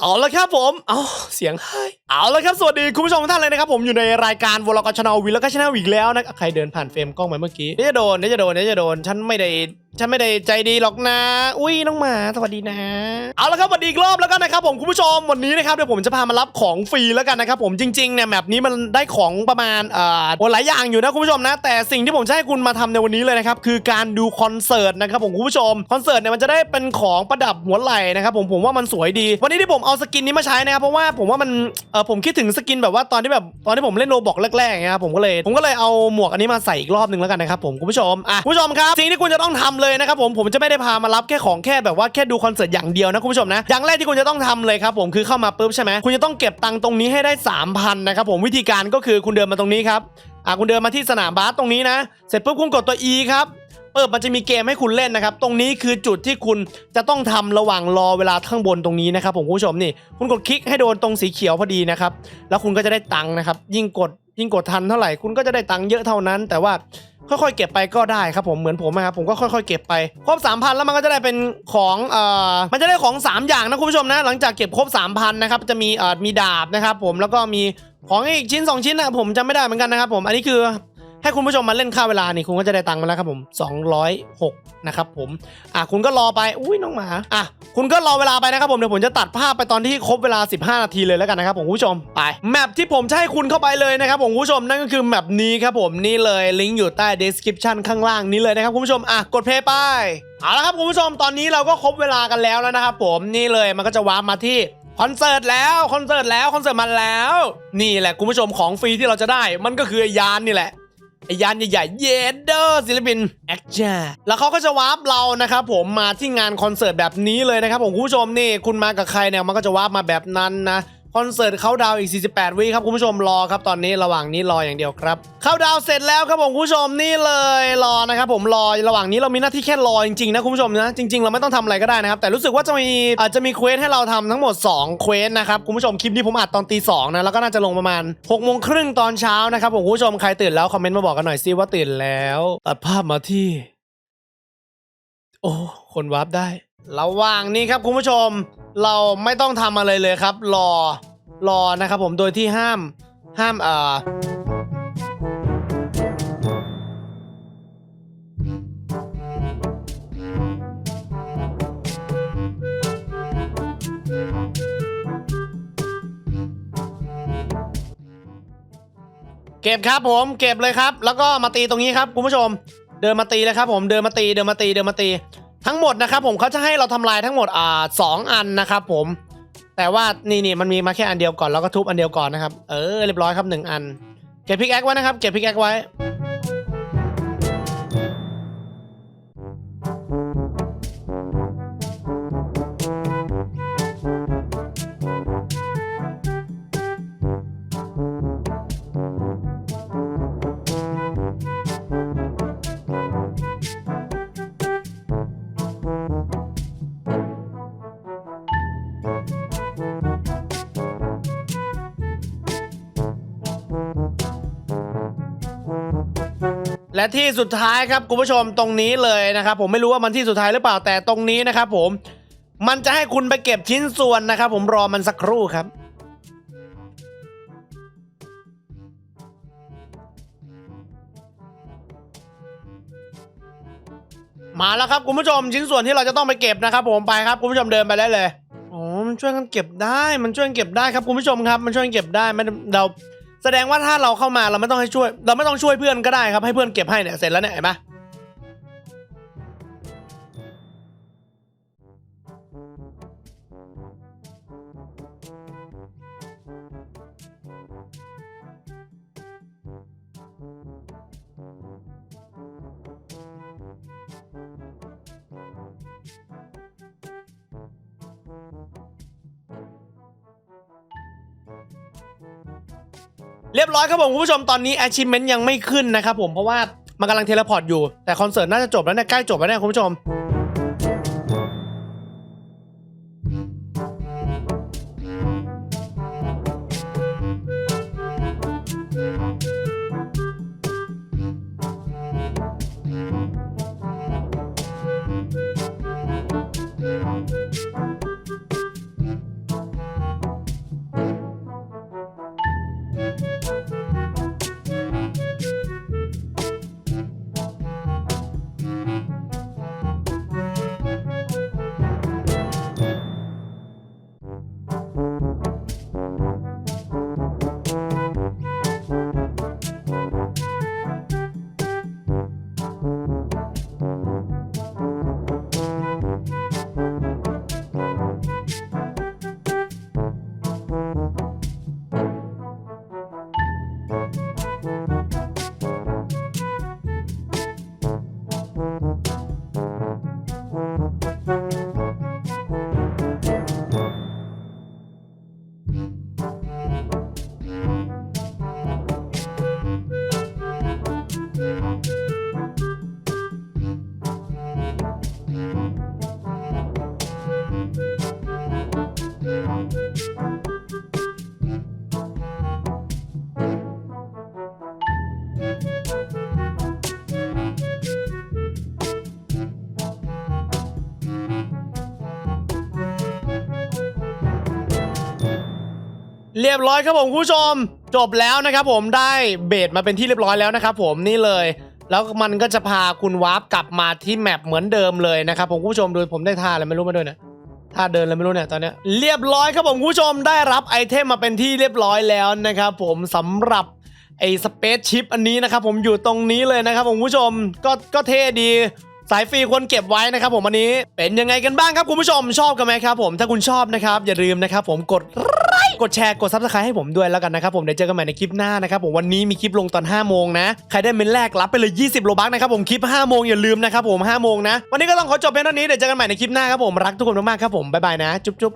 เอาละครับผม เอาเสียงไห้เอาละครับ สวัสดีคุณผู้ชมทุกท่านเลยนะครับผมอยู่ในรายการวอลกชนาวิลแล้วก็ชนาอีกแล้วนะ ใครเดินผ่านเฟรมกล้องไปเมื่อกี้เดี๋ยวจะโดนเดี๋ยวจะโดนเดี๋ยวจะโดน ฉันไม่ได้ ฉันไม่ได้ใจดีหรอกนะ อุ้ยน้องหมา สวัสดีนะ เอาละครับสวัสดีอีกรอบแล้วกันนะครับผมคุณผู้ชมวันนี้นะครับเดี๋ยวผมจะพามารับของฟรีแล้วกันนะครับผมจริงๆเนี่ยแมปนี้มันได้ของประมาณเอ่อโอ้หลายอย่างอยู่นะคุณผู้ชมนะ แต่สิ่งที่ผมจะให้คุณมาทำในวันนี้เลยนะครับคือการดูคอนเสิร์ตนะครับผมคุณผู้ชมคอนเสิร์ตเนี่ยมันจะได้เป็นของประดับหัวไหล่นะครับผมผมว่ามันสวยดี วันนี้ที่ผมเอาสกินนี้มาใช้นะครับเพราะว่าผมว่ามันเออผมคิดถึงสกินแบบว่าตอนที่แบบตอนที่ผมเล่นโรบอกแรกๆเงี้ยครับผมก็เลยผมก็เลยเอาหมวกอันนี้มาใส่อีกรอบหนึ่งแล้วกันนะครับผมคุณผู้ชมอะคุณผู้ชมครับสิ่งที่คุณจะต้องทำเลยนะครับผมผมจะไม่ได้พามารับแค่ของแค่แบบว่าแค่ดูคอนเสิร์ตอย่างเดียวนะคุณผู้ชมนะอย่างแรกที่คุณจะต้องทำเลยครับผมคือเข้ามาปุ๊บใช่ไหมคุณจะต้องเก็บตังค์ตรงนี้ให้ได้ 3,000นะครับผมวิธีการก็คือคุณเดินมาตรงนี้ครับอะคุณเดินมาที่สนามบาสตรงนี้นะเสร็จปุ๊บคุณกดตัว E ครับเออมันจะมีเกมให้คุณเล่นนะครับ ตรงนี้คือจุดที่คุณจะต้องทำระหว่างรอเวลาข้างบนตรงนี้นะครับผมคุณผู้ชมนี่ คุณกดคลิกให้โดนตรงสีเขียวพอดีนะครับ แล้วคุณก็จะได้ตังค์นะครับ ยิ่งกดยิ่งกดทันเท่าไหร่ คุณก็จะได้ตังค์เยอะเท่านั้น แต่ว่า ค่อยๆเก็บไปก็ได้ครับผมเหมือนผมนะครับผมก็ค่อยๆเก็บไปครบ3,000แล้วมันก็จะได้เป็นของเอ่อมันจะได้ของ 3 อย่างนะคุณผู้ชมนะ หลังจากเก็บครบ3,000นะครับจะมีเอ่อมีดาบนะครับผมแล้วก็มีของอีกชิ้น 2 ชิ้นนะผมจำไม่ได้เหมือนกันนะครับผมอันนี้คือ ให้คุณผู้ชมมาเล่นค่าเวลานี่คุณก็จะได้ตังค์มาแล้วครับผม206นะครับผมอะคุณก็รอไปอุ้ยน้องหมาอะคุณก็รอเวลาไปนะครับผมเดี๋ยวผมจะตัดภาพไปตอนที่ครบเวลา 15 นาทีเลยแล้วกันนะครับผมคุณผู้ชมไปแมปที่ผมจะให้คุณเข้าไปเลยนะครับผมคุณผู้ชมนั่นก็คือแมปนี้ครับผมนี่เลยลิงก์อยู่ใต้ description ข้างล่างนี้เลยนะครับคุณผู้ชมอะกดเพย์ไปเอาละครับคุณผู้ชมตอนนี้เราก็ครบเวลากันแล้วแล้วนะครับผมนี่เลยมันก็จะว้าร์ปมาที่คอนเสิร์ตแล้วคอนเสิร์ตแล้วคอนเสิร์ตมันแล้ว นี่แหละคุณผู้ชมของฟรีที่เราจะได้ มันก็คือยานนี่แหละ ไอ้ยานใหญ่ๆเยเดอร์ศิลปินแอคจ้าแล้วเขาก็จะวาร์ปเรานะครับผมมาที่งานคอนเสิร์ตแบบนี้เลยนะครับผมคุณผู้ชมนี่คุณมากับใครเนี่ยมันก็จะวาร์ปมาแบบนั้นนะ คอนเสิร์ตเขาดาวอีก 48 วิครับคุณผู้ชมรอครับตอนนี้ระหว่างนี้รออย่างเดียวครับเข้าดาวเสร็จแล้วครับผมคุณผู้ชมนี่เลยรอนะครับผมรอระหว่างนี้เรามีหน้าที่แค่รอจริงๆนะคุณผู้ชมนะจริง ๆ เราไม่ต้องทำอะไรก็ได้นะครับแต่รู้สึกว่าจะมีอาจจะมีเควสให้เราทำทั้งหมด2เควสนะครับคุณผู้ชมคลิปนี้ผมอัดตอนตีสองนะแล้วก็น่าจะลงประมาณ6กโมงครึ่งตอนเช้านะครับผมคุณผู้ชมใครตื่นแล้วคอมเมนต์มาบอกกันหน่อยซิว่าตื่นแล้วตัดภาพมาที่ โอ้คนวาร์ปได้ระหว่างนี้ครับคุณผู้ชม เราไม่ต้องทำอะไรเลยครับ รอ รอนะครับผมโดยที่ห้ามห้ามเอ่อเก็บครับผมเก็บเลยครับ แล้วก็มาตีตรงนี้ครับคุณผู้ชม เดินมาตีเลยครับผมเดินมาตีเดินมาตีเดินมาตี ทั้งหมดนะครับผมเขาจะให้เราทำลายทั้งหมดอ่าสองอันนะครับผม แต่ว่านี่นี่มันมีมาแค่อันเดียวก่อนแล้วก็ทุบอันเดียวก่อนนะครับ เออเรียบร้อยครับหนึ่งอัน เก็บพิกแอคไว้นะครับ เก็บพิกแอคไว้ และที่สุดท้ายครับคุณผู้ชมตรงนี้เลยนะครับผมไม่รู้ว่ามันที่สุดท้ายหรือเปล่าแต่ตรงนี้นะครับผมมันจะให้คุณไปเก็บชิ้นส่วนนะครับผมรอมันสักครู่ครับ มาแล้วครับคุณผู้ชมชิ้นส่วนที่เราจะต้องไปเก็บนะครับ ผมไปครับคุณผู้ชมเดินไปได้เลยอ๋อมันช่วยกันเก็บได้ มันช่วยกันเก็บได้ครับคุณผู้ชมครับ มันช่วยกันเก็บได้ไม่เรา แสดงว่าถ้าเราเข้ามาเราไม่ต้องให้ช่วย เราไม่ต้องช่วยเพื่อนก็ได้ครับให้เพื่อนเก็บให้เนี่ยเสร็จแล้วเนี่ยเห็นปะ เรียบร้อยครับผมคุณผู้ชมตอนนี้ achievement ยังไม่ขึ้นนะครับผมเพราะว่ามันกำลังเทเลพอร์ตอยู่แต่คอนเสิร์ตน่าจะจบแล้วเนี่ยใกล้จบแล้วเนี่ยคุณผู้ชม เรียบร้อยครับผมคุณผู้ชม จบแล้วนะครับผมได้เบสมาเป็นที่เรียบร้อยแล้วนะครับผมนี่เลย แล้วมันก็จะพาคุณวาร์ปกลับมาที่แมปเหมือนเดิมเลยนะครับผมคุณผู้ชมดูผมได้ท่าอะไรไม่รู้มาด้วยนี่ยท่าเดินอะไรไม่รู้เนี่ยตอนนี้เรียบร้อยครับผมคุณผู้ชมได้รับไอเทมมาเป็นที่เรียบร้อยแล้วนะครับผมสำหรับไอสเปซชิปอันนี้นะครับผมอยู่ตรงนี้เลยนะครับผมคุณผู้ชมก็ก็เท่ดีสายฟรีควรเก็บไว้นะครับผมอันนี้เป็นยังไงกันบ้างครับคุณผู้ชมชอบกันไหมครับผมถ้าคุณชอบนะครับอย่าลืมนะครับผมกด กดแชร์กดซับสไครต์ให้ผมด้วยแล้วกันนะครับผมเดี๋ยวเจอกันใหม่ในคลิปหน้านะครับผมวันนี้มีคลิปลงตอน5โมงนะใครได้เมนแรกรับไปเลย 20 โลบักนะครับผมคลิป5โมงอย่าลืมนะครับผม5โมงนะวันนี้ก็ต้องขอจบเพียงเท่านี้เดี๋ยวเจอกันใหม่ในคลิปหน้าครับผมรักทุกคนมากๆครับผมบ๊ายบายนะจุ๊บ